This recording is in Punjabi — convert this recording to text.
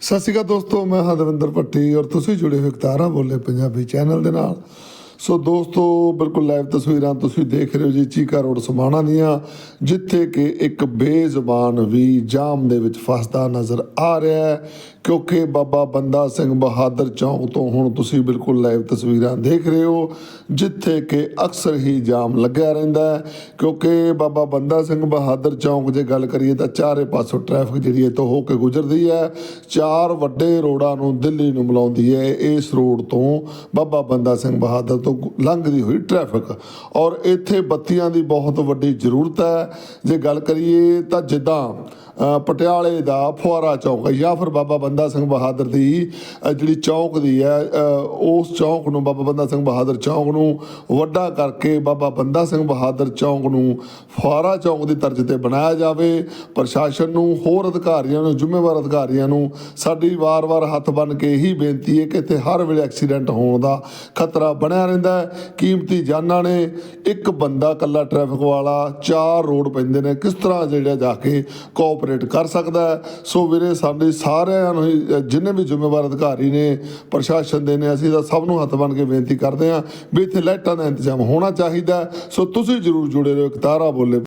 ਸਤਿ ਸ਼੍ਰੀ ਅਕਾਲ ਦੋਸਤੋ, ਮੈਂ ਹਰਵਿੰਦਰ ਭੱਟੀ ਔਰ ਤੁਸੀਂ ਜੁੜੇ ਹੋਏ ਇਕਤਾਰਾਂ ਬੋਲੇ ਪੰਜਾਬੀ ਚੈਨਲ ਦੇ ਨਾਲ। ਸੋ ਦੋਸਤੋ, ਬਿਲਕੁਲ ਲਾਈਵ ਤਸਵੀਰਾਂ ਤੁਸੀਂ ਦੇਖ ਰਹੇ ਹੋ ਜੀ, ਚੀਕਾ ਰੋਡ ਸਮਾਣਾ ਦੀਆਂ, ਜਿੱਥੇ ਕਿ ਇੱਕ ਬੇਜ਼ਬਾਨ ਵੀ ਜਾਮ ਦੇ ਵਿੱਚ ਫਸਦਾ ਨਜ਼ਰ ਆ ਰਿਹਾ ਹੈ, ਕਿਉਂਕਿ ਬਾਬਾ ਬੰਦਾ ਸਿੰਘ ਬਹਾਦਰ ਚੌਂਕ ਤੋਂ ਹੁਣ ਤੁਸੀਂ ਬਿਲਕੁਲ ਲਾਈਵ ਤਸਵੀਰਾਂ ਦੇਖ ਰਹੇ ਹੋ, ਜਿੱਥੇ ਕਿ ਅਕਸਰ ਹੀ ਜਾਮ ਲੱਗਿਆ ਰਹਿੰਦਾ ਹੈ, ਕਿਉਂਕਿ ਬਾਬਾ ਬੰਦਾ ਸਿੰਘ ਬਹਾਦਰ ਚੌਂਕ ਜੇ ਗੱਲ ਕਰੀਏ ਤਾਂ ਚਾਰੇ ਪਾਸੋਂ ਟ੍ਰੈਫਿਕ ਜਿਹੜੀ ਹੈ ਤੋਂ ਹੋ ਕੇ ਗੁਜ਼ਰਦੀ ਹੈ, ਚਾਰ ਵੱਡੇ ਰੋਡਾਂ ਨੂੰ ਦਿੱਲੀ ਨੂੰ ਮਿਲਾਉਂਦੀ ਹੈ, ਇਸ ਰੋਡ ਤੋਂ ਬਾਬਾ ਬੰਦਾ ਸਿੰਘ ਬਹਾਦਰ ਤੋਂ ਲੰਘਦੀ ਹੋਈ ਟ੍ਰੈਫਿਕ ਔਰ ਇੱਥੇ ਬੱਤੀਆਂ ਦੀ ਬਹੁਤ ਵੱਡੀ ਜ਼ਰੂਰਤ ਹੈ। ਜੇ ਗੱਲ ਕਰੀਏ ਤਾਂ ਜਿੱਦਾਂ ਪਟਿਆਲੇ ਦਾ ਫੁਆਰਾ ਚੌਕ ਹੈ। ਜਾਂ ਫਿਰ ਬਾਬਾ ਬੰਦਾ ਸਿੰਘ ਬਹਾਦਰ ਦੀ ਜਿਹੜੀ ਚੌਕ ਦੀ ਹੈ ਉਸ ਚੌਕ ਨੂੰ ਬਾਬਾ ਬੰਦਾ ਸਿੰਘ ਬਹਾਦਰ ਚੌਕ ਨੂੰ ਵੱਡਾ ਕਰਕੇ ਬਾਬਾ ਬੰਦਾ ਸਿੰਘ ਬਹਾਦਰ ਚੌਕ ਨੂੰ ਫੁਆਰਾ ਚੌਕ ਦੀ ਤਰਜ਼ ਤੇ ਬਣਾਇਆ ਜਾਵੇ। ਪ੍ਰਸ਼ਾਸਨ ਨੂੰ, ਹੋਰ ਅਧਿਕਾਰੀਆਂ ਨੂੰ, ਜ਼ਿੰਮੇਵਾਰ ਅਧਿਕਾਰੀਆਂ ਨੂੰ ਸਾਡੀ ਵਾਰ-ਵਾਰ ਹੱਥ ਬੰਨ ਕੇ ਇਹੀ ਬੇਨਤੀ ਹੈ ਕਿ ਇੱਥੇ ਹਰ ਵੇਲੇ ਐਕਸੀਡੈਂਟ ਹੋਣ ਦਾ ਖਤਰਾ ਬਣਿਆ ਰਹਿੰਦਾ ਹੈ। ਕੀਮਤੀ ਜਾਨਾਂ ਨੇ ਇੱਕ ਬੰਦਾ ਕੱਲਾ ਟ੍ਰੈਫਿਕ ਵਾਲਾ, ਚਾਰ ਰੋਡ ਪੈਂਦੇ ਨੇ। ਕਿਸ ਤਰ੍ਹਾਂ ਜਿਹੜਾ ਜਾ ਕੇ ਕੋਆਪਰੇਟ ਕਰ ਸਕਦਾ ਹੈ। ਸੋ ਵੀਰੇ ਸਾਡੇ ਸਾਰਿਆਂ ਨੂੰ ਹੀ, ਜਿੰਨੇ ਵੀ ਜ਼ਿੰਮੇਵਾਰ ਅਧਿਕਾਰੀ ਨੇ ਪ੍ਰਸ਼ਾਸਨ ਦੇ ਨੇ ਅਸੀਂ ਤਾਂ ਸਭ ਨੂੰ ਹੱਥ ਬੰਨ ਕੇ ਬੇਨਤੀ ਕਰਦੇ ਹਾਂ ਵੀ ਇੱਥੇ ਲਾਈਟਾਂ ਦਾ ਇੰਤਜ਼ਾਮ ਹੋਣਾ ਚਾਹੀਦਾ ਸੋ ਤੁਸੀਂ ਜਰੂਰ ਜੁੜੇ ਰਹੋ ਇੱਕ ਤਾਰਾ ਬੋਲੇ।